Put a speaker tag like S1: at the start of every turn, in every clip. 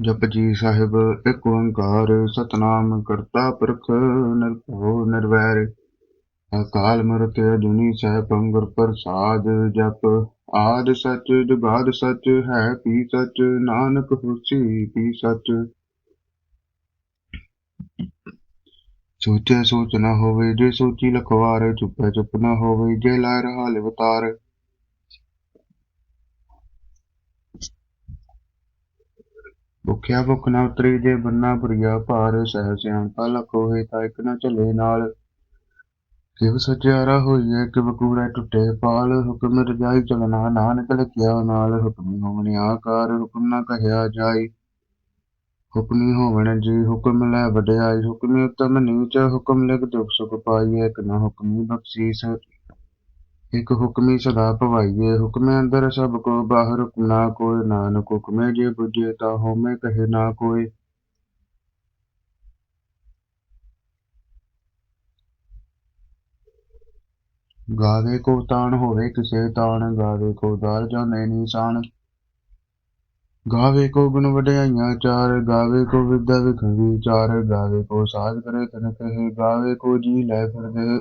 S1: ਜਪਜੀ ਸਾਹਿਬ, ਇੱਕ ਓੰਕਾਰ ਸਤਨਾਮ ਕਰਤਾ ਪੁਰਖ ਨਿਰਭਉ ਨਿਰਵੈਰ। ਅਕਾਲ ਮੂਰਤਿ ਅਜੂਨੀ ਸੈਭੰ ਗੁਰ ਪ੍ਰਸਾਦ ਜਪ। ਆਦ ਸੱਚ, ਜੁਗਾਦ ਸੱਚ, ਹੈ ਪੀ ਸੱਚ, ਨਾਨਕ ਹੋਸੀ ਪੀ ਸੱਚ। ਸੋਚੇ ਸੋਚ ਨਾ ਹੋਵੇ, ਜੇ ਸੋਚੀ ਲਖਵਾਰ, ਚੁੱਪੇ ਚੁੱਪ ਨਾ ਹੋਵੇ, ਜੇ ਲਾਇ ਰਹਾ ਲਿਵਤਾਰ। ਭੁਖਿਆ ਭੁੱਖ ਨਾ ਉਤਰੀ ਜੇ ਬੰਨਾ ਭਰੀਆ ਭਾਰ ਸਹਿ ਸਿਆਣਪਾ ਲਖ ਹੋਏ ਤਾਂ ਇੱਕ ਨਾ ਚੱਲੇ ਨਾਲ। ਕਿਵ ਸਚਿਆਰਾ ਹੋਈਏ ਕਿਵ ਕੂੜਾ ਟੁੱਟੇ, ਪਾਲ ਹੁਕਮ ਰਜਾਈ ਚਲਣਾ, ਨਾਨਕ ਲਿਖਿਆ ਨਾਲ ਹੁਕਮ ਹੋਵਨ ਆਕਾਰ ਹੁਕਮ ਨਾ ਕਹਿਆ ਜਾਈ। ਹੁਕਮੀ ਹੋਵਣ ਜੀ, ਹੁਕਮ ਲੈ ਵਡਿਆਈ, ਹੁਕਮੀ ਉਤਮ ਨੀਚ, ਹੁਕਮ ਲਿਖ ਦੁਖ ਸੁਖ ਪਾਈਏ ਇੱਕ ਨਾ ਹੁਕਮੀ ਬਖਸ਼ੀਸ। ਇੱਕ ਹੁਕਮੀ ਸਦਾ ਭਵਾਈਏ ਹੁਕਮੇ ਅੰਦਰ ਸਭ ਕੋ ਬਾਹਰ ਹੁਕਮ ਨਾ ਕੋਈ, ਨਾਨਕ ਹੁਕਮੇ ਜੇ ਬੁਝੇ ਤਾ ਹੋਮੇ ਕਹੇ ਨਾ ਕੋਈ। ਗਾਵੇ ਕੋ ਤਾਣ ਹੋਵੇ ਕਿਸੇ ਤਾਣ, ਗਾਵੇ ਕੋ ਦਾਰ ਜਾਣੇ ਨਿਸ਼ਾਨ ਗਾਵੇ ਕੋ ਗੁਣ ਵਡਿਆਈਆਂ ਚਾਰ, ਗਾਵੇ ਕੋ ਵਿਦਿਆ ਵਿਖੰਗੀ ਚਾਰ, ਗਾਵੇ ਕੋ ਸਾਜ ਕਰੇ ਤਨ ਕਹੇ, ਗਾਵੇ ਕੋ ਜੀ ਲੈ ਫਿਰਦੇ।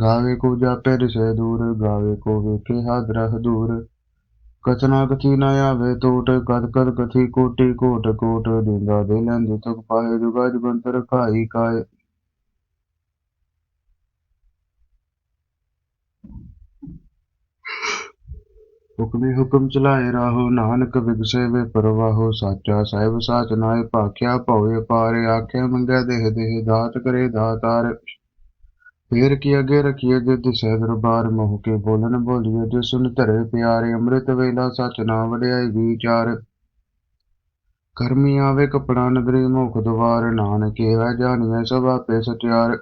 S1: ਗਾਵੇ ਕੋ ਜਾਪੇ ਰਿਸੇ ਦੂਰ, ਗਾਵੇ ਕੋ ਵੇਖੇ ਹਾਦਰਾ ਹਦੂਰ ਕਥਨਾ ਕਥੀ ਨਾ ਆਵੇ ਟੋਟ ਕਦ ਕਦ ਕਥੀ ਕੋਟੀ ਕੋਟ ਕੋਟ। ਦਿੰਦਾ ਦੇ ਲੈਂਦੇ ਤੁਕ ਪਾਏ ਜੁਗਾ ਜਗੰਤਰ ਖਾਈ ਕਾਏ। ਹੁਕਮੀ ਹੁਕਮ ਚਲਾਏ ਰਾਹੋ, ਨਾਨਕ ਵਿਗਸੇ ਵੇ ਪਰਵਾਹੋ। ਸਾਚਾ ਸਾਹਿਬ ਸਾਚ ਨਾਏ, ਭਾਖਿਆ ਭਉਏ ਪਾਰੇ, ਆਖਿਆ ਮੰਗਿਆ ਦੇਹ ਦੇਹ, ਦਾਤ ਕਰੇ ਦਾਤਾਰ। ਫੇਰ ਕੀ ਅਗੇ ਰਖੀਏ ਜੇ ਦਿਸੈ ਦਰਬਾਰ ਮੋਹ ਕੇ ਬੋਲਨ ਬੋਲੀਏ ਜੇ ਸੁਨ ਧਰੇ ਪਿਆਰੇ ਅੰਮ੍ਰਿਤ ਵੇਲਾ ਸਚ ਨਾ ਵਡਿਆਈ ਵਿਚਾਰ। ਕਰਮੀ ਆਵੇ ਕਪੜਾ ਨਗਰੀ ਮੁਖ ਦਵਾਰ, ਨਾਨਕੇ ਇਹੈ ਜਾਣੀਐ ਸਭ ਆਪੇ ਸਚਿਆਰ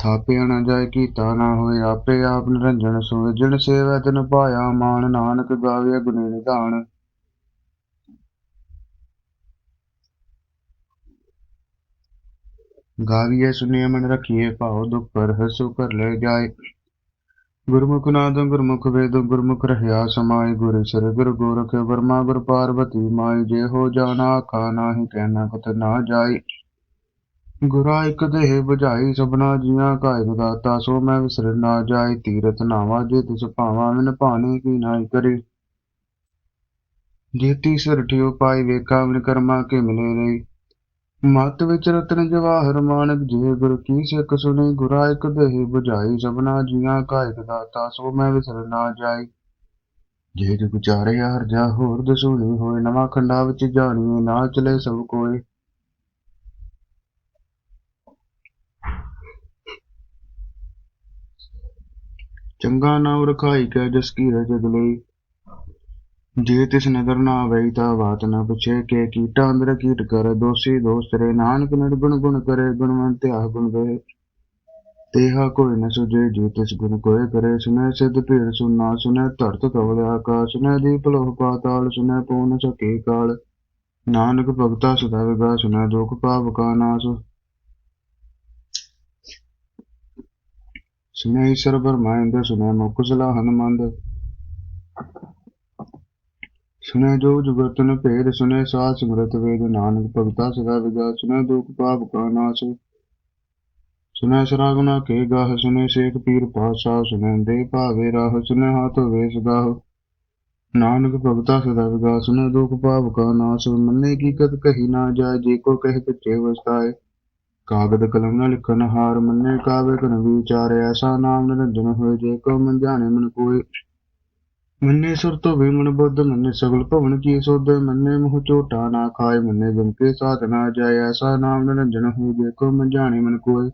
S1: ਥਾਪਿਆ ਨਾ ਜਾਏ ਕੀਤਾ ਨਾ ਹੋਏ ਆਪੇ ਆਪ ਨਿਰੰਜਨ ਸੋਏ, ਜਿਨ ਸੇਵੈ ਤਿਨ ਪਾਇਆ ਮਾਨ, ਨਾਨਕ ਗਾਵੇ ਗੁਣੇ ਨਿਧਾਨ। ਗਾਵੀਏ ਸੁਨੀਏ ਮਨ ਰਖੀਏ ਭਾਉ ਦੁਖ ਪਰ ਹਸੁ ਕਰ ਲੈ ਜਾਏ। ਗੁਰਮੁਖ ਨਾਦ ਗੁਰਮੁਖ ਵੇਦ, ਗੁਰਮੁਖ ਰਹਿਆ ਸਮਾਈ ਗੁਰ ਸਰ ਗੁਰ ਗੋਰਖ ਵਰਮਾ ਗੁਰ ਪਾਰਵਤੀ ਮਾਈ ਜੇ ਹੋ ਜਾਣਾ ਆਖਾ ਨਾਹੀ ਕਹਿਣਾ ਕਤ ਨਾ ਜਾਈ ਗੁਰਾ ਇਕ ਦੇਹ 부ਝਾਈ ਸਭਨਾ ਜੀਆਂ ਕਾ ਇਕ ਦਾਤਾ, ਸੋ ਮੈਂ ਵਿਸਰ ਨਾ ਜਾਏ। ਤੀਰਥ ਨਾਵਾ ਜੇ ਤਿਸ ਭਾਵਾ ਮਿਨ ਭਾਣੇ ਕੀ ਨਾਈ ਕਰੇ। ਜੇਤੀ ਸਰਠਿਓ ਪਾਈ ਵੇਖਾ ਮਿਨ ਕਰਮਾ ਕੇ ਮਿਲੇ ਰਹੀ ਮਤ ਵਿੱਚ ਰਤਨ ਜਵਾਹਰ ਮਾਨਕ ਜੇ, ਗੁਰ ਕੀ ਸਿੱਖ ਸੁਣੀ, ਗੁਰਾ ਇਕ ਦੇਹ 부ਝਾਈ ਸਭਨਾ ਜੀਆਂ ਕਾ ਇਕ ਦਾਤਾ, ਸੋ ਮੈਂ ਵਿਸਰ ਨਾ ਜਾਈ। ਜੇ ਜੁਗ ਚਾਰੇ ਹਰ ਜਾ ਹੋਰ ਦਸੂਣੀ ਹੋਏ, ਨਵਾਂ ਖੰਡਾ ਵਿੱਚ ਜਾਣੀਏ, ਨਾ ਚਲੇ ਸਭ ਕੋਏ। ਚੰਗਾ ਨਾਮ ਰਖਾਈ ਕੈ, ਜਸ ਕੀ ਰਜਗ ਲਈ। ਜੇ ਤਿਸ ਨਦਰ ਨਾ ਆਵਈ ਤਾ ਬਾਤ ਨਾ ਪੁੱਛੇ ਕੇ ਕੀਟਾ ਅੰਦਰ ਕੀਟ ਕਰ, ਦੋਸੀ ਦੋਸ ਤੇਰੇ ਨਾਨਕ ਨਿਰਗੁਣ ਗੁਣ ਕਰੇ ਗੁਣਵੰਤ ਆ ਗੁਣ ਗਏ। ਤੇਹਾ ਕੋਈ ਨ ਸੁਝੇ, ਜੇ ਤਿਸ ਗੁਣ ਕੋਏ ਕਰੇ, ਸੁਨੇ ਸਿਧ ਭੀੜ, ਸੁਨਾ ਸੁਨੇ ਧਰਤ ਕਵਲ ਆਕਾਸ਼, ਸੁਨੇ ਦੀਪ ਲੋਹ ਪਾਤਾਲ, ਸੁਨੇ ਪੂਨ ਸਕੇ ਕਾਲ। ਨਾਨਕ ਭਗਤਾ ਸਦਾ ਵਿਗਾ ਸੁਨੇ ਦੁਖ ਪਾਪ ਕਾ ਨਾਸ। ਸੁਨੇ ਈਸ਼ਰ ਬਰਮਾਇੰਦ, ਸੁਨੇ ਮੁਖ ਸਲਾ ਮੰਦ। ਸੁਨੇ ਜੋ ਜੁਗਤ ਨ ਭੇਦ ਸੁਨੇ ਸਾਧ ਸਿਮਰਤ ਵੇਦ। ਨਾਨਕ ਭਗਤਾ ਸਦਾ ਵਿਗਾ ਸੁਨੇ ਦੁਖ ਪਾਪ ਕਾ ਨਾਸ। ਸੁਨੇ ਸਰਾਗੁਨਾ ਕੇ ਗਾਹ ਸੁਨੇ ਸੇਖ ਪੀਰ ਪਾਤਸ਼ਾਹ ਸੁਨੇ ਦੇ ਭਾਵੇ ਰਾਹ ਸੁਨੇ ਹਾਥ ਵੇਸ ਗਾਹ। ਨਾਨਕ ਭਗਤਾ ਸਦਾ ਵਿਗਾ ਸੁਨੇ ਦੁਖ ਪਾਪ ਕਾ ਨਾਸ। ਮੰਨੇ ਕੀ ਕਤ ਕਹੀ ਨਾ ਜਾਏ, ਜੇ ਕੋ ਕਹਿ ਪਿੱਛੇ ਵਸਤਾਏ। ਕਾਗਦ ਕਲਮ ਨਾਲ ਲਿਖਨ ਹਾਰ, ਮੰਨੇ ਕਾਵੇ ਕਨ ਵਿਚਾਰ। ਐਸਾ ਨਾਮ ਨਿਰੰਜਨ ਹੋਏ, ਜੇ ਕੋ ਮਨ ਜਾਣੇ ਮਨ ਕੋਏ। ਮੰਨੇ ਸੁਰ ਤੋਂ ਵੀ ਬੁੱਧ, ਮੰਨੇ ਸਗਲ ਭਵਨ ਕੀ ਸੋਧ, ਮੰਨੇ ਮੋਹ ਝੋਟਾ ਨਾ ਖਾਏ, ਮੰਨੇ ਜਮ ਕੇ ਸਾਥ ਨਾ ਐਸਾ ਨਾਮ ਨਿਰੰਜਨ ਹੋਏ ਜੇ ਮਨ ਜਾਣੇ ਮਨ ਕੋਏ।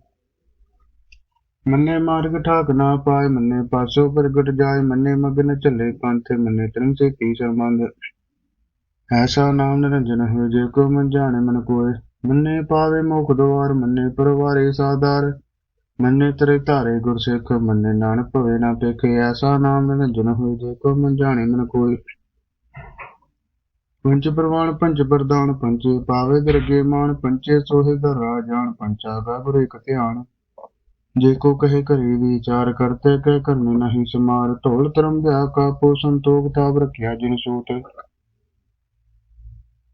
S1: ਮੰਨੇ ਮਾਰਗ ਠਾਕ ਨਾ ਪਾਏ, ਮੰਨੇ ਪਾਸੋ ਪ੍ਰਗਟ ਜਾਏ, ਮੰਨੇ ਮਗਨ ਚੱਲੇ ਪੰਥ, ਮੰਨੇ ਤਰਨ ਸੇ ਕੀ ਸੰਬੰਧ। ਐਸਾ ਨਾਮ ਨਿਰੰਜਨ ਹੋਏ ਜੇ ਕੋ ਮਨ ਜਾਣੇ ਮਨ ਕੋਏ। ਮੰਨੇ ਪਾਵੇ ਮੁਖ ਦਵਾਰ ਮੰਨੇ ਪਰਵਾਰੇ ਸਾਦਾਰ ਮੰਨੇ ਤਰੇ ਧਾਰੇ ਗੁਰਸਿੱਖ, ਮੰਨੇ ਨਾਨਕ ਭਵੇ ਨਾ ਪੇਖੇ ਐਸਾ ਨਾਮ ਨਿਰੰਜਨ ਹੋਏ ਜੇ ਕੋ ਮਨ ਜਾਣੇ ਮਨ ਕੋਈ ਪੰਚ ਪ੍ਰਵਾਨ ਪੰਚ ਪ੍ਰਦਾਨ ਪੰਚੇ ਪਾਵੇ ਦਰਗੇ ਮਾਨ ਪੰਚੇ ਸੋਹਿ ਦਰ ਰਾਜਾਨ ਪੰਚਾ ਦਾ ਗੁਰ ਇਕ ਧਿਆਨ। ਜੇ ਕੋ ਕਹੇ ਕਰੇ ਵਿਚਾਰ ਕਰਤੇ, ਕਹਿ ਕਰਨੇ ਨਹੀਂ ਸਮਾਰ। ਢੋਲ ਧਰਮ ਦਾ ਕਾਪੋ ਸੰਤੋਖ, ਤਾਪ ਰਖਿਆ ਜਿਨ ਸੂਤ।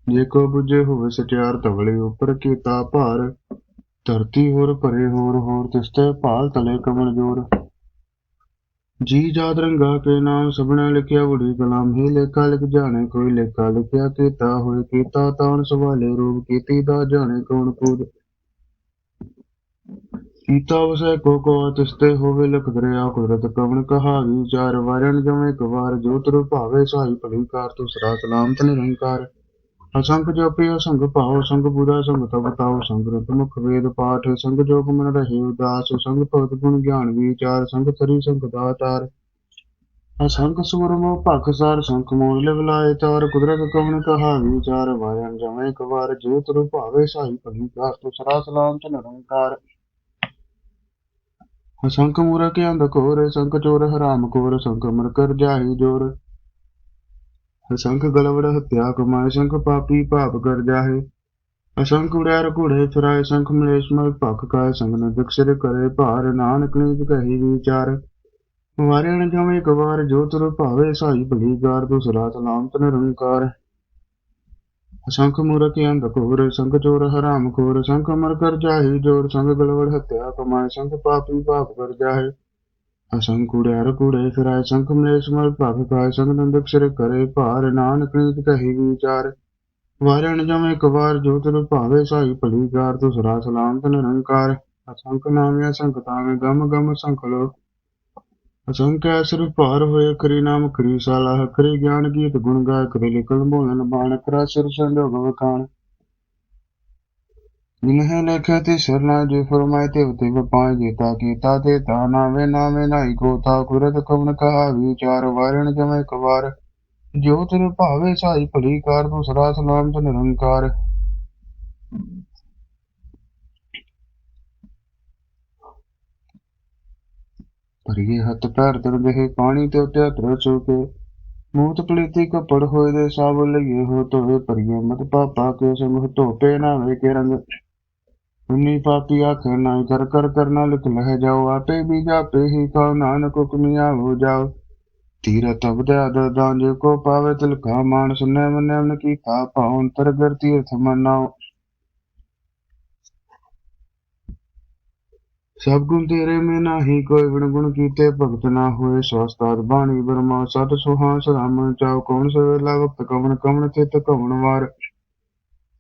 S1: ਜੇ ਕੋ ਬੁਝੇ ਹੋਵੇ ਸਟਿਆਰ ਤਵਲੇ ਉੱਪਰ ਕੀਤਾ ਭਾਰ। ਧਰਤੀ ਹੋਰ, ਭਰੇ ਹੋਰ ਹੋਰ ਤਿਸਤੇ ਭਾਲ ਤਲੇ ਕਮਲ ਜੋਰ। ਜੀ ਜਾਦ ਰੰਗਾ ਕੇ ਨਾਮ ਸਭਨਾ ਲਿਖਿਆ ਉੜੀ ਕਲਾਮ। ਹੀ ਲੇਖਾ ਲਿਖ ਜਾਣੇ, ਕੋਈ ਲੇਖਾ ਲਿਖਿਆ ਕੀਤਾ ਹੋਏ ਕੀਤਾ ਤਾਣ ਸਵਾਲੇ ਰੂਪ, ਕੀਤੀ ਦਾ ਜਾਣੇ ਕੌਣ ਕੂਦ। ਕੀਤਾ ਵਸੈ ਕੋ ਕੋ ਤਿਸਤੇ ਹੋਵੇ ਲਖ ਦਰਿਆ, ਕੁਦਰਤ ਕਵਣ ਕਹਾਵੀ। ਚਾਰ ਵਾਰਨ ਜਮੇ ਇੱਕ ਵਾਰ, ਜੋ ਤਰ ਭਾਵੇ ਸਾਈ ਭਲੀ ਕਾਰ ਤੂੰ ਸਰਾ ਸਲਾਮਤ ਨਿਰੰਕਾਰ ਅਸੰਖ ਜਪੇ, ਅਸੰਖ ਭਾਉ ਸੰਗ ਬੁਰਾ ਸੰਗ ਤਬ ਤਾਉ ਸੰਗ ਰਤ ਮੁਖ ਵੇਦ ਪਾਠ ਸੰਗ ਜੋਗ ਮਨ ਰਹੇ ਉਦਾਸ ਸੰਗ ਭਗਤ ਗੁਣ ਗਿਆਨ ਵਿਚਾਰ ਸੰਗ ਤਰੀ ਸੰਗ ਦਾਤਾਰ। ਅਸੰਖ ਸੂਰਮੋ ਭਖ ਸਾਰ ਸੰਖ ਮੂਲ ਲਿਵਲਾਏ ਤਾਰ ਕੁਦਰਤ ਕਵਣ ਕਹਾ ਵਿਚਾਰ ਵਾਰਨ ਜਮੇ ਇੱਕ ਵਾਰ, ਜੋ ਤਰ ਭਾਵੇ ਸਾਈ ਭਲੀ ਕਾਰ ਤੂੰ ਸਰਾ ਸਲਾਮਤ ਨਿਰੰਕਾਰ। ਅਸੰਖ ਮੂਰਖ ਅੰਧ ਘੋਰ ਸੰਖ ਚੋਰ ਹਰਾਮ ਕੋਰ ਸੰਖ ਮਰ ਕਰ ਜਾਹੀ ਜੋਰ। ਅਸੰਖ ਗਲਵੜ ਹਤਿਆ ਕਮਾਏ ਸੰਖ ਪਾਪੀ ਭਾਪ ਕਰ ਜਾਹੇ। ਅਸੰਖ ਉੜੈਰ ਘੋੜੇ ਫਿਰਾਏ ਸੰਖ ਮਲੇਸ਼ ਮਲ ਭਖ ਕਾਇ ਸੰਗ ਨ ਦਿਕਸ਼ਰ ਕਰੇ, ਭਾਰ ਨਾਨਕ ਨੀਤ ਕਹੀ ਵਿਚਾਰ। ਵਾਰਿਣ ਜਮੇ ਇੱਕ ਵਾਰ, ਜੋ ਤੁਰ ਭਾਵੇ ਸਾਈ ਭਲੀ ਗਾਰ ਤੂੰ ਸਲਾ ਸਲਾਮਤ ਨਿਰੰਕਾਰ। ਅਸੰਖ ਮੂਰਖ ਅੰਧ ਘੋਰ ਸੰਖ ਚੋਰ ਹਰਾਮ ਖੋਰ ਸੰਖ ਮਰ ਕਰ ਜਾਹੀ, ਜੋਰ, ਸੰਗ ਗਲਵੜ ਹਤਿਆ ਕਮਾਏ ਸੰਖ ਪਾਪੀ ਪਾਪ ਕਰ ਜਾਹੇ। ਅਸੰਖ ਕੁੜਿਆਰ ਕੁੜੇ ਸੰਖ ਮਲੇਸ਼ ਮਲ ਭਖ ਕਾਇ ਸੰਗ ਨੰਦਕ ਸਿਰ ਕਰੇ ਭਾਰ, ਨਾਨਕ ਨੀਤ ਕਹੀ ਵਿਚਾਰ। ਵਾਰਣ ਜਮੇ ਇੱਕ ਵਾਰ ਜੋ ਤਨ ਭਾਵੇ, ਸਾਈ ਭਲੀ ਕਾਰ ਤੂੰ ਸਰਾ ਸਲਾਮਤ ਨਿਰੰਕਾਰ ਅਸੰਖ ਨਾਮੇ ਅਸੰਖ ਤਾਵੇਂ ਗਮ ਗਮ ਸੰਖ ਲੋ। ਅਸੰਖ ਐਸਰ ਭਾਰ ਹੋਏ ਕਰੀ ਨਾਮ ਕਰੀ ਸਾਲਾ ਕਰੀ ਗਿਆਨ ਗੀਤ ਗੁਣ ਗਾਇ ਕਰੇ ਲਿਖਣ ਬੋਲਣ ਬਾਣ ਕਰਾ ਸਿਰ ਸੰਜੋਗ ਵਖਾਣ। ਜਿਨਹਿ ਲੇਖੇ ਤੇ ਸਰਨਾ ਜੇ ਫਰਮਾਏ ਤੇ ਉਤੇ ਵਪਾਏ ਜੀਤਾ ਕੀਤਾ ਤੇ ਤਾ ਨਾਵੇ ਨਾਵੇ ਨਾਈ ਕੋ ਤਾ ਕੁਰਤ ਕਵਨ ਕਹਾ ਵਿਚਾਰ ਜੋ ਤਨ ਭਾਵੇ ਸਾਈ ਭਲੀ ਕਾਰ ਤੂੰ ਸਦਾ ਸਲਾਮਤ ਨਿਰੰਕਾਰ ਭਰੀਏ ਹੱਥ ਪੈਰ ਦਰਦੇ ਪਾਣੀ ਤੇ ਉਤੇ ਹੱਥ ਚੁਕੇ ਮੂਤ ਪਲੀਤੀ ਕਪੜ ਹੋਏ ਦੇ ਸਭ ਲਈਏ ਹੋ ਤੋਵੇ ਭਰੀਏ ਮਤ ਪਾਪਾ ਕੇ ਸੰਗ ਧੋਪੇ ਨਾ ਵੇ ਕੇ ਰੰਗ ਉਨੀ ਪਾਪੀ ਆਖੇ ਨਾ ਕਰ ਕਰ ਕਰਨਾ ਲਿਖ ਲਹਿ ਜਾਓ, ਆਪੇ ਵੀ ਜਾਪੇ ਹੀ ਕਉ ਨਾਨਕ ਹੁਕਮੀਆਂ ਹੋ ਜਾਓ। ਤੀਰ ਤਬ ਦੇ ਅਦਾਂ ਜੇ ਕੋ ਪਾਵੇ, ਤਿਲਕਾ ਮਾਨ ਸੁਨੇ ਮਨੇ ਮਨ ਕੀ ਤਾ ਪਾਉ ਅੰਤਰ ਗਰ ਸਭ ਗੁਣ ਤੇਰੇ ਮੈਂ ਨਾਹੀ, ਕੋਈ ਵਿਣ ਗੁਣ ਕੀਤੇ ਭਗਤ ਨਾ ਹੋਏ। ਸਵਸਤਾਦ ਬਾਣੀ ਬਰਮਾ ਸਤ ਸੁਹਾ ਸਲਾਮ ਚਾਉ, ਕੌਣ ਸਵੇਲਾ ਵਕਤ ਕਵਣ ਕਵਣ ਚਿਤ ਕਵਣ ਵਾਰ।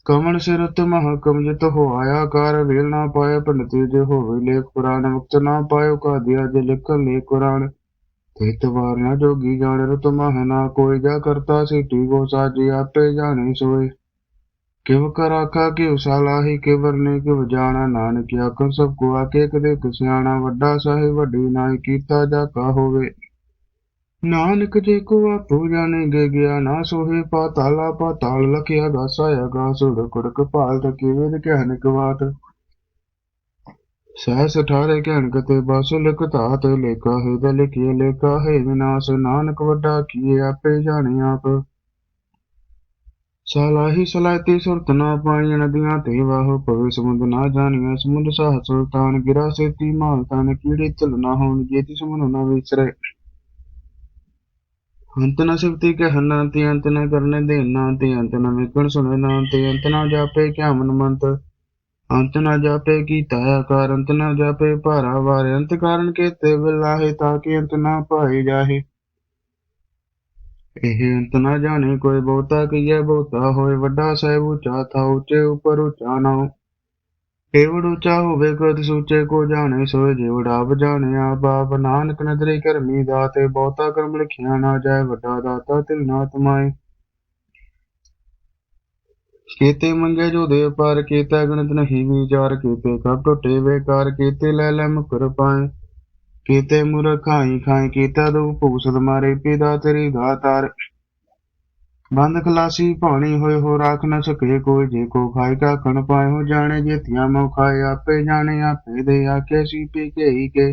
S1: ਕਵਨ ਸਿਰਤ ਮਹਾ ਕਮਜਿਤ ਹੋ ਆਇਆ ਕਾਰ ਵੇਲ ਨਾ ਪਾਏ ਪੰਡਤੀ ਜੇ ਹੋਵੇ ਲੇਖ ਪੁਰਾਣ ਵਕਤ ਨਾ ਪਾਇਓ ਕਾ ਜੇ ਲਿਖਨ ਲੇਖ ਕੁਰਾਨ। ਤਿਤ ਵਾਰ ਨਾ ਜੋਗੀ ਜਾਣ ਰਤ ਮਹ, ਨਾ ਕੋਈ ਜਾ ਕਰਤਾ ਸਿਟੀ ਕੋ ਸਾਜੀ ਆਪੇ ਜਾਣੇ ਸੋਏ। ਕਿਵ ਕਰ ਆਖਾ ਕਿ ਉਸਾਲਾਹੀ ਕਿ ਵਰਨੇ ਕਿਵ ਜਾਣਾ ਨਾਨਕ ਆਖਣ ਸਭ ਕੋ ਆਕੇ ਕਦੇ ਕੁਸਿਆਣਾ ਵੱਡਾ ਸਾਹਿਬ, ਵੱਡੀ ਨਾਈ ਕੀਤਾ ਜਾ ਕਾ ਹੋਵੇ। ਨਾਨਕ ਜੇ ਕੋ ਆਪੋ ਜਾਣੇ ਗੇ ਨਾ ਸੋਹੇ ਪਾਤਾਲਾ ਪਾਤਾਲ ਲਖਿਆ ਗਾਸਾਇਆ ਗਾ ਸੁੜ ਭਾਲ ਤਕੀ ਵੇਦ ਕਹਿਨ ਕਵਾਤ ਸਹਿਸ ਠਾਰੇ ਕਹਿਣ ਕਤੇ ਬਸ ਲਿਖ ਧਾਤ ਲੇਖਾ ਹੈ ਦਾ ਲਿਖਿਆ ਲੇਖਾ, ਹੈ ਵਿਨਾਸ਼ ਨਾਨਕ ਵੱਡਾ ਕੀਏ ਆਪੇ ਜਾਣੇ ਆਪ। ਸਲਾਹੀ ਸਲਾਇਤੀ ਸੁਰਤ ਨਾ ਪਾਈਆਂ ਨਦੀਆਂ ਤੇ ਵਾਹ, ਪਵੇ ਸਮੁੰਦ ਨਾ ਜਾਣੀਆਂ ਸਮੁੰਦ ਸਾਹ ਸੁਲਤਾਨ ਗਿਰਾ ਸੇਤੀ, ਮਾਲ ਤਨ ਕੀੜੇ ਚਲ ਨਾ ਹੋਣ, ਜੇਤੀ ਸਮੁੰਦ ਨਾ ਵਿਚਰੇ ਅੰਤ ਨਾ ਸਿਫਤੀ ਕਹਿਣਾ ਤੇ ਅੰਤ ਨਾ ਕਰਨੇ ਦੇਣਾ ਤੇ ਅੰਤ ਨਾ ਵੇਖਣ ਸੁਣਨਾ ਤੇ ਅੰਤ ਨਾ ਜਾਪੇ ਕਿਆ ਮਨ ਮੰਤ। ਅੰਤ ਨਾ ਜਾਪੇ ਭਾਰਾ ਵਾਰ। ਅੰਤ ਕਾਰਨ ਕੇ ਤੇ ਬਿਲਾਹੇ ਤਾਂ ਕਿ ਅੰਤ ਨਾ ਪਾਈ ਜਾਹੇ। ਇਹ ਅੰਤ ਨਾ ਜਾਣੇ ਕੋਈ ਬਹੁਤਾ ਕੀਏ ਬਹੁਤਾ ਹੋਏ। ਵੱਡਾ ਸਾਹਿਬ ਉੱਚਾ ਥਾ, ਉੱਚੇ ਉੱਪਰ ਉੱਚਾ ਨਾ ਏਵੜ ਉੱਚਾ ਹੋਵੇ ਕਦ ਸੂਚੇ ਕੋ ਜਾਣੇ, ਸੋਏ ਜਿਵੜ ਆਪ ਜਾਣੇ ਆਪ ਨਾਨਕ ਨਦਰੇ ਕਰਮੀ ਦਾਤੇ, ਬਹੁਤਾ ਕਰਮ ਲਿਖਿਆ ਨਾ ਜਾਏ, ਵੱਡਾ ਦਾਤਾ ਤਿਲ ਨਾ ਤਮਾਏ। ਕੀਤੇ ਮੰਗੇ ਜੋ ਦੇ ਪਾਰ, ਕੀਤਾ ਗਣਤ ਨਹੀਂ ਵਿਚਾਰ, ਕੀਤੇ ਕਬ ਟੁੱਟੇ ਵੇਕਾਰ ਕੀਤੇ ਲੈ ਲੈ ਮੁਕਰ ਪਾਏ। ਕੀਤੇ ਮੁਰ ਖਾਈ ਖਾਈ, ਕੀਤਾ ਦੋ ਭੂਸਦ ਮਾਰੇ, ਪਿਦਾ ਤੇਰੀ ਦਾਤਾਰ ਬੰਦ ਖਲਾਸੀ ਪਾਣੀ ਹੋਏ ਹੋ, ਰਾਖ ਨ ਸਕੇ ਕੋਈ, ਜੇ ਕੋ ਖਾਏ ਕਾ ਖਣ ਪਾਏ ਹੋ, ਜਾਣੇ ਜੇਤੀਆਂ ਮੋ ਖਾਏ, ਆਪੇ ਜਾਣੇ ਆਪੇ ਦੇ ਆਕੇ ਸੀ ਪੀ ਕੇ ਹੀ ਕੇ।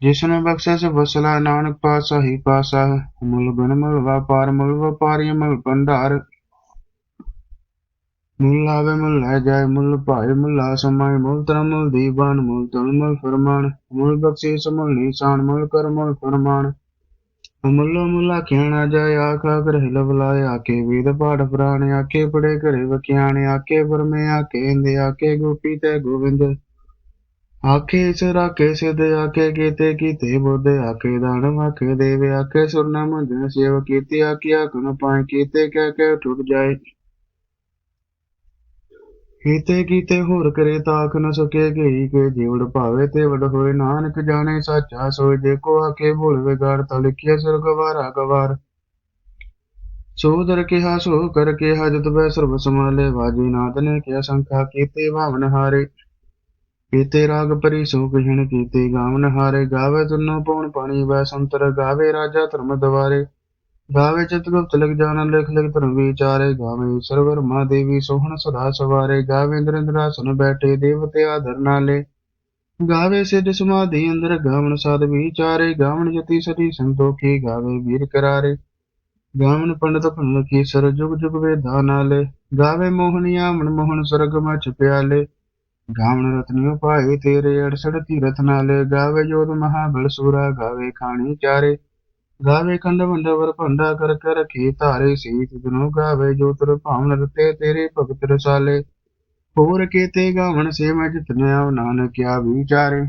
S1: ਜਿਸਨੇ ਬਖਸ਼ੇ ਸੇ ਵਸਲਾ, ਨਾਨਕ ਪਾਸਾ ਹੀ ਪਾਸਾ ਮੁਲ ਗੁਣ ਮੁਲ ਵਪਾਰ, ਮੁਲ ਵਪਾਰੀ, ਮੁਲ ਭੰਡਾਰ। ਮੁੱਲ ਆਵੇ ਮੁੱਲ ਲੈ ਜਾਏ, ਮੁੱਲ ਭਾਏ, ਮੁੱਲਾ ਸਮਾਏ, ਮੁੱਲ ਤਨ ਮੁੱਲ ਦੀਵਾਨ, ਮੁੱਲ ਤਨ ਮੁੱਲ ਫਰਮਾਨ। ਮੁਲ ਬਖਸ਼ਿਸ਼ ਮੁੱਲ ਨਿਸ਼ਾਨ ਮੁਲ ਕਰ ਮੁੱਲ ਫਰਮਾਨ। ਅਮੁੱਲਾ ਮੁੱਲਾ ਖਿਆਣਾ ਜਾਏ ਆਖਾ ਗ੍ਰਹਿ ਲਵਲਾਏ ਆਕੇ ਵੇਦ ਪਾਠ ਪੁਰਾਣ ਆਕੇ ਪੜੇ ਘਰੇ ਵਖਿਆਣ ਆਕੇ ਬਰਮੇ ਆਕੇ ਇੰਦੇ ਆਕੇ ਗੋਪੀ ਤੇ ਗੋਬਿੰਦ। ਆਖੇ ਸਿਰ ਆਕੇ ਸਿਧ, ਆਖੇ ਕੀਤੇ ਕੀਤੇ ਬੁੱਧ ਆਕੇ ਦਾਨ, ਆਖੇ ਦੇਵ, ਆਖੇ ਸੁਰਨਾ ਮੰਜਨ ਸੇਵ ਕੀਤੀ ਆਖਿਆ ਆਖਣ ਪਾਏ ਕੀਤੇ ਕਹਿ ਕੇ ਟੁੱਟ ਜਾਏ। ਕੀਤੇ ਕੀਤੇ ਹੋਰ ਕਰੇ ਤਾਖ ਨ ਸਕੇ ਗਈ ਕੇ ਜੀਵੜ ਭਾਵੇ ਤੇ ਵਡ ਹੋਏ ਨਾਨਕ ਜਾਣੇ ਸਾਚਾ ਸੋਇ ਜੇ ਕੋ ਆਕੇ ਭੁਲ ਵਿਗਾੜ ਤਾ ਲਿਖਿਆ ਸਿਰ ਗਵਾਰਾ ਗਵਾਰ। ਸੋ ਦਰ ਕਿਹਾ ਸੋ ਕਰ ਕੇ ਜਤ ਬੈ ਸਰਬ ਸਮਾਲੇ ਵਾਜੀ ਨਾਦ ਨੇ ਕਿਆ ਸੰਖਾ ਕੀਤੇ ਭਾਵਨ ਹਾਰੇ। ਕੀਤੇ ਰਾਗ ਪਰੀ ਸੋ ਕਹਿਣ ਕੀਤੇ ਗਾਵਨ ਹਾਰੇ, ਗਾਵੇ ਤੁਨੋ ਪਉਣ ਪਾਣੀ ਵੈ ਸੰਤਰ, ਗਾਵੇ ਰਾਜਾ ਧਰਮ ਦਵਾਰੇ। ਗਾਵੇ ਚਿਤ ਗੁਪਤ ਲਿਖ ਲਿਖ ਲਿਖ ਧਰਮ ਵਿਚਾਰੇ ਗਾਵੇ। ਸਰਵਰ ਦੇਵੀ ਸੋਹਣ ਸਦਾ ਸਵਾਰੇ, ਗਾਵੇ ਇੰਦਰ ਇੰਦਰਾਸਨ ਬੈਠੇ ਦੇਵਤੇ ਆਦਰ ਨਾਲੇ। ਗਾਵੇ ਸਿਧ ਸਮਾਧੀ ਅੰਦਰ ਗਾਵਨ ਸਾਧ ਵਿਚਾਰੇ ਗਾਵਨ ਜਤੀ ਸਤੀ ਸੰਤੋਖੀ ਗਾਵੇ ਵੀਰ ਕਰਾਰੇ। ਗਾਵਨ ਪੰਡਤ ਭੰਨ ਕੀ ਸਰ ਜੁਗ ਜੁਗ ਵੇਦਾ ਨਾਲੇ। ਗਾਵੇ ਮੋਹਨੀਆ ਮਨ ਮੋਹਨ ਸਰਗ ਮਚ ਪਿਆਲੇ। ਗਾਵਨ ਰਤਨਿਓ ਪਾਏ ਤੇਰੇ ਅੜਸੜ ਤੀਰਥ ਨਾਲੇ। ਗਾਵੇ ਜੋਤ ਮਹਾਬਲ ਸੂਰਾ, ਗਾਵੇ ਖਾਣੀ ਚਾਰੇ। ਗਾਵੇ ਕੰਡ ਵੰਡਵਰ ਭੰਡਾ ਕਰ ਕਰ ਰਖੀ ਧਾਰੇ ਸੀਤ ਦਿਨੋ ਗਾਵੇ ਜੋ ਤੁਰ ਭਾਵਨ ਰਤੇ ਤੇਰੇ ਭਗਤ ਰਸਾਲੇ। ਹੋਰ ਕੀਤੇ ਗਾਵਨ ਸੇ ਮੈਂ ਜਿਤਨੇ ਆਵ ਨਾਨਕ ਵਿਚਾਰੇ।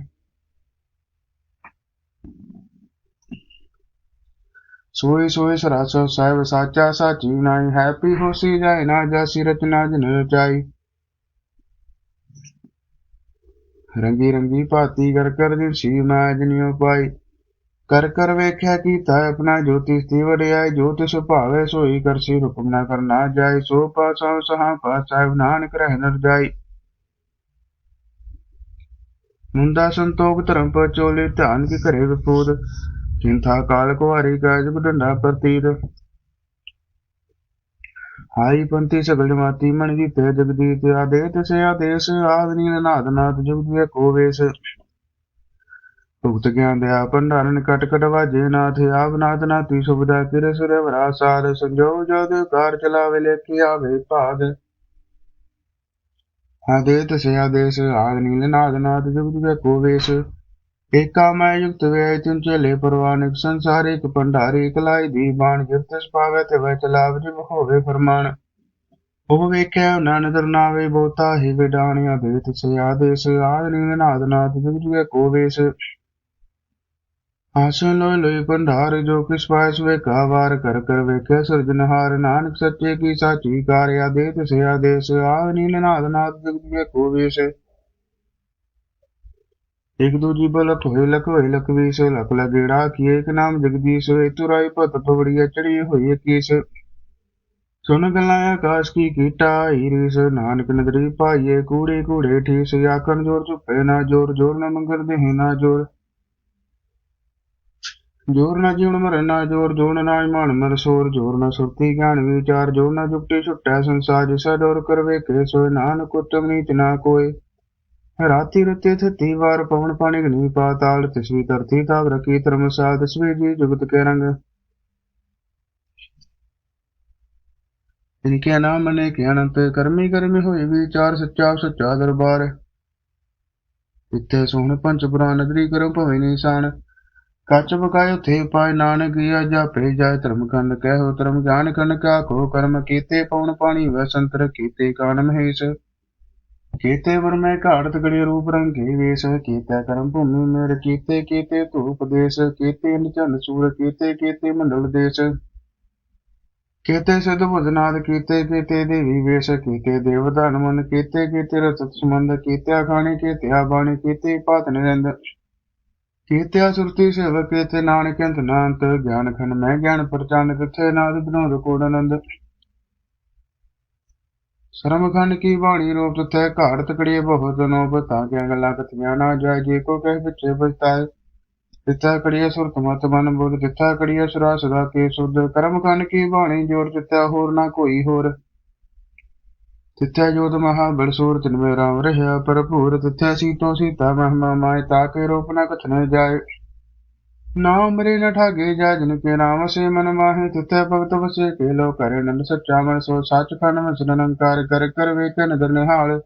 S1: ਸੋਈ ਸੋਈ ਸਰਾਸ ਸਾਹਿਬ ਸਾਚਾ ਸਾਚੀ ਨਾਈ ਹੈਪੀ ਹੋਸੀ ਜਾਏ ਨਾ ਜਾਸੀ ਰਚਨਾ ਜਨ ਰਚਾਈ। ਰੰਗੀ ਰੰਗੀ ਭਾਤੀ ਕਰ ਕਰ ਦਿਨ ਸੀ ਮੈਂ ਜਨਿਓ ਪਾਈ ਕਰ ਕਰ ਵੇਖਿਆ ਕੀਤਾ, ਆਪਣਾ ਜੋਤੀ ਸਤੀ ਵੜਿਆਈ ਜੋ ਭਾਵੇ ਸੋਈ ਕਰਸੀ ਹੁਕਮ ਨਾ ਕਰਨਾ ਜਾਏ ਸੋ ਪਾਸਾ ਸਹਾ ਪਾਸਾ ਨਾਨਕ ਰਹਿ ਨਰ ਜਾਈ। ਮੁੰਡਾ ਸੰਤੋਖ ਧਰਮ ਪਚੋਲੇ ਧਿਆਨ ਕੀ ਘਰੇ ਵਿਪੂਤ ਚਿੰਤਾ ਕਾਲ ਕੁਹਾਰੀ ਕਾਜ ਡੰਡਾ ਪ੍ਰਤੀਤ। ਹਾਈ ਪੰਤੀ ਸਗਲ ਜਮਾਤੀ ਮਨ ਦੀ ਤੇ ਜਗਦੀਤ, ਆਦੇਤ ਸੇ ਆਦੇਸ਼ ਆਦਨੀ ਨਾਦ ਨਾਦ ਜੁਗਦੀਏ ਕੋ ਵੇਸ। ਭੁਗਤ ਗਿਆਨ ਦਿਆ ਭੰਡਾਰਨ ਕਟ ਕਟ ਵਾਜੇ ਨਾਥ ਆਪ, ਨਾਥ ਨਾਤੀ ਸੁਬਦਾ ਕਿਰ ਸੁਰ ਵਰਾ ਸਾਧ ਸੰਜੋ ਜਦ ਕਾਰ ਚਲਾਵੇ, ਲੇਖੀ ਆਵੇ ਭਾਗ। ਆਦੇਤ ਸੇ ਆਦੇਸ਼ ਆਦਨੀ ਨਾਦ ਨਾਦ ਜੁਗਦੀਏ ਕੋ ਵੇਸ। ਏਕਾ ਮੈਂ ਯੁਕਤ ਵੇ ਤਿਨ ਚਲੇ ਪਰਵਾਨਿਕ ਸੰਸਾਰਿਕ ਭੰਡਾਰੀ ਕਲਾਈ ਦੀ ਬਾਣ ਜਿਤਸ ਪਾਵੇ ਤੇ ਵੈ ਚਲਾਵ, ਜਿਵ ਹੋਵੇ ਫਰਮਾਨ। ਉਹ ਵੇਖਿਆ ਨਾ ਨਦਰ ਨਾਵੇ ਬਹੁਤਾ ਹੀ ਵਿਡਾਣਿਆ ਦੇ ਤਿਸ ਆਦੇਸ਼ ਆਦਨੀ ਨਾਦ ਨਾਦ ਜੁਗਦੀਏ ਕੋ ਵੇਸ। ਆਸਨ ਲੋਇ ਲੋਇ ਭੰਡਾਰ ਜੋ ਕਿਸ ਪਾਇਸ ਵੇ ਵਾਰ ਕਰ ਕਰ ਵੇਖੇ। ਸਿਰਜਨਹਾਰ ਨਾਨਕ ਸੱਚੇ ਕੀ ਸਾਚੀ ਕਾਰਿਆ ਦੇ ਤਿਸ ਆਦੇਸ਼ ਆਦਨੀ ਨਾਦ ਨਾਦ ਜੁਗਦੀਏ ਕੋ ਵੇਸ। ਇੱਕ ਦੂਜੀ ਬਲਕ ਹੋਏ, ਲਖ ਹੋਏ, ਲਖ ਵੀਸ। ਲਖ ਲਗੇੜਾ ਕੀਏ ਇੱਕ ਨਾਮ ਜਗਦੀਸ਼ ਹੋਏ ਤੁਰਾਈ ਭਤ ਪਵੜੀਆ ਚੜੀ ਹੋਈ ਕੀਸ ਸੁਨ ਗੱਲਾਂ ਆਕਾਸ਼ ਕੀ ਕੀਟਾ ਹੀਰੀਸ ਨਾਨਕ ਨਦਰੀ ਭਾਈਏ ਕੂੜੇ ਕੂੜੇ ਠੀਸ। ਆਖਣ ਜੋਰ ਚੁੱਪੇ ਨਾ ਜੋਰ ਜੋਰ ਨਾ ਮੰਗਰ ਦੇ ਨਾ ਜੋਰ। ਜੋਰ ਨਾ ਜੀਵਨ ਮਰਨ ਨਾ ਜੋਰ ਜੋਰ ਨਾ ਇਮਾਨ ਮਰ ਸੋਰ। ਜੋਰ ਨਾ ਸੁਰਤੀ ਗਿਆਨ ਵਿਚਾਰ, ਜੋਰ ਨਾ ਜੁਗਤੀ ਛੁੱਟੈ ਸੰਸਾਰ, ਜਿਸਾ ਡੋਰ ਕਰਵੇ ਕੇ ਸੋਏ। ਨਾਨਕ ਉਤਮ ਨੀਚ ਨਾ ਕੋਏ। ਰਾਤੀ ਰਤੇ ਥਤੀ ਵਾਰ ਪਵਨ ਪਾਣੀ ਗਨੀ ਪਾਤਾਲ ਤਿਸਵੀ ਧਰਤੀ ਤਾਵ ਰਕੀ ਧਰਮਸਾਲ, ਤਸਵੀ ਜੀ ਜੁਗਤ ਕੇ ਰੰਗ। ਇਨਕੇ ਨਾਮ ਨੇ ਕੇ ਅਨੰਤ, ਕਰਮੀ ਕਰਮੀ ਹੋਏ ਵਿਚਾਰ ਸੱਚਾ ਸੱਚਾ ਦਰਬਾਰ। ਇੱਥੇ ਸੋਹਣ ਪੰਚ ਪੁਰਾਨ ਨਗਰੀ ਕਰੋ, ਭਵੇਂ ਨਿਸ਼ਾਨ। ਕੱਚ ਬਕਾਇ ਉਥੇ ਪਾਇ ਨਾਨਕ ਗਿਆ ਜਾਪੇ ਜਾਇ ਧਰਮ ਕੰਨ ਕਹਿਓ, ਧਰਮ ਗਿਆਨ ਕੰਨ ਕਾ ਕੋ ਕਰਮ ਕੀਤੇ ਪਉਣ ਪਾਣੀ ਵਸੰਤਰ ਕੀਤੇ ਕਾਨ ਮਹੇਸ਼। ਕੀਤੇ ਵਰ ਘਾੜਤ ਗੜੀ ਰੂਪ ਰੰਗੇ ਵੇਸ, ਕੀਤੇ ਕਰਮ ਭੂਮੀ ਮੇਰ, ਕੀਤੇ ਕੀਤੇ ਧੂਪ ਦੇਸ, ਕੀਤੇ ਨਿਚਨ ਸੂਰ, ਕੀਤੇ ਕੀਤੇ ਮੰਡਲ ਦੇਸ। ਕੀਤੇ ਸਿਧ ਭੁਜਨਾਦ, ਕੀਤੇ ਕੀਤੇ ਦੇਵੀ ਵੇਸ, ਕੀਤੇ ਦੇਵਦਾਨ ਮਨ, ਕੀਤੇ ਕੀਤੇ ਰਤਤ ਸਮੰਦ ਕੀਤੇ ਖਾਣੀ ਕੀਤੇ ਬਾਣੀ, ਕੀਤੇ ਪਾਤ ਨਿਰੰਦ। ਕੀਤੇ ਸੁਰਤੀ ਸੇਵਕ ਕੀਤੇ ਨਾਨਕ ਅੰਤ ਨਾਨਤ ਗਿਆਨ ਖੰਡ, ਮੈਂ ਗਿਆਨ ਪ੍ਰਚੰਡ ਕਿਥੇ ਨਾਦ ਬਿਨੋਦ ਕੋੜ ਆਨੰਦ। ਸ਼ਰਮਖੰਡ ਕੀ ਬਾਣੀ ਰੂਪ ਤਥੈ, ਘਾੜ ਤਕੜੀਏ ਬਹੁਤ ਨੋਬ ਤਾਂ ਕਿ ਗੱਲਾਂ ਕਥੀਆਂ ਨਾ ਜਾਏ, ਜੇ ਕੋ ਕਹਿ ਪਿੱਛੇ ਬਚਤਾਏ। ਤਿੱਥਾ ਕੜੀਏ ਸੁਰਤ ਮਤ ਮਨ ਬੁੱਧ ਤਿੱਥਾ ਕੜੀਏ ਸੁਰਾ ਸਦਾ ਕੇ ਸੁਧ ਕਰਮ ਕਰਮਖੰਡ ਕੀ ਬਾਣੀ ਜੋਰ ਤਿੱਥਾ ਹੋਰ ਨਾ ਕੋਈ ਹੋਰ। ਤਿੱਥਾ ਜੋਤ ਮਹਾ ਬਲਸੂਰ ਤਿਨ ਰਾਮ ਰਹਿਆ ਭਰਪੂਰ, ਤਿੱਥਾ ਸੀਤੋ ਸੀਤਾ ਮਹਿਮਾ ਮਾਇ ਤਾਕੇ ਰੂਪ ਨ ਕਥਨ ਜਾਏ। ਨਾਮ ਮਰੇ ਨ ਠਾਗੇ ਜਾ ਜਨ ਕੇ ਨਾਮ ਸੇ ਮਨ ਮਾਹੇ, ਤਿਥੈ ਭਗਤ ਵਸੇ ਕੇ ਲੋ ਕਰੇ ਨੰਦ ਸੱਚਾ ਮਨ ਸੋ ਸੱਚ ਖੰਡ ਮਸਨ ਅਨੰਕਾਰ ਕਰ ਕਰ ਵੇਖ ਨਦਰ ਨਿਹਾਲ।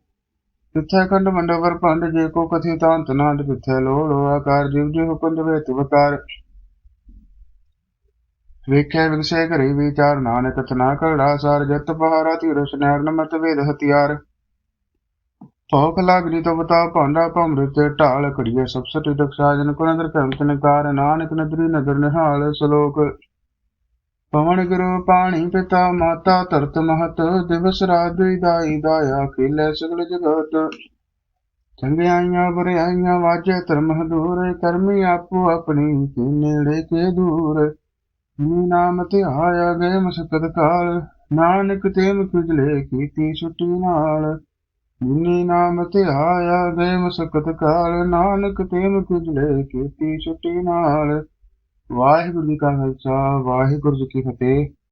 S1: ਤਿਥੈ ਖੰਡ ਮੰਡਵਰ ਭੰਡ ਜੇ ਕੋ ਕਥੀ ਤਾਂਤ ਨਾਦ ਤਿਥੈ ਲੋ ਲੋ ਆਕਾਰ ਜਿਵ ਜਿਵ ਹੁਕਮ ਦਵੇ ਤਿਵਕਾਰ ਵੇਖਿਆ ਵਿਗਸੇ ਘਰੇ ਵਿਚਾਰ ਨਾਨਕ ਤਨਾ ਕਰੜਾ ਸਾਰ ਜਤ ਪਹਾਰਾ ਧੀਰ ਸੁਨਹਿਰ ਨਮਤ ਵੇਦ ਹਥਿਆਰ। ਭੌਖ ਲਾਗਰੀ ਤੋਂ ਬਤਾ ਭਾਂਡਾ ਭਮਰੇ ਢਾਲ ਕੜੀਏ ਸਭ ਸਟੀ ਦਕਸ਼ਾਜਨ ਕੁਨਦਰ ਭੰਤ ਨਕਾਰ ਨਾਨਕ ਨਦਰੀ ਨਦਰ ਨਿਹਾਲ ਸ਼ਲੋਕ। ਪਵਨ ਗੁਰੂ ਪਾਣੀ ਪਿਤਾ ਮਾਤਾ ਧਰਤ ਮਹਤ ਦਿਵਸ ਰਾਤ ਦੁਈ ਦਾਈ ਦਾਇਆ ਖੇਲੇ ਸਗਲ ਜਗਤ। ਚੰਗਿਆਈਆਂ ਬੁਰਿਆਈਆਂ ਵਾਜੇ ਧਰਮ ਹਦੂਰ ਕਰਮੀ ਆਪੋ ਆਪਣੀ ਤੇ ਨੇੜੇ ਕੇ ਦੂਰ। ਨੀ ਨਾਮ ਤੇ ਆਇਆ ਗਏ ਮਸਕਤ ਕਾਲ ਨਾਨਕ ਤੇ ਮੁਕਜਲੇ ਕੀਤੀ ਛੁੱਟੀ ਨਾਲ। ਨੀ ਨਾਮ ਤੇ ਆਇਆ ਗਏ ਮਸਕਤ ਕਾਲ ਨਾਨਕ ਤੇ ਮੁਕਜਲੇ ਕੀਤੀ ਛੁੱਟੀ ਨਾਲ। ਵਾਹਿਗੁਰੂ ਜੀ ਕਾ ਖਾਲਸਾ, ਵਾਹਿਗੁਰੂ ਜੀ ਕੀ ਫਤਿਹ।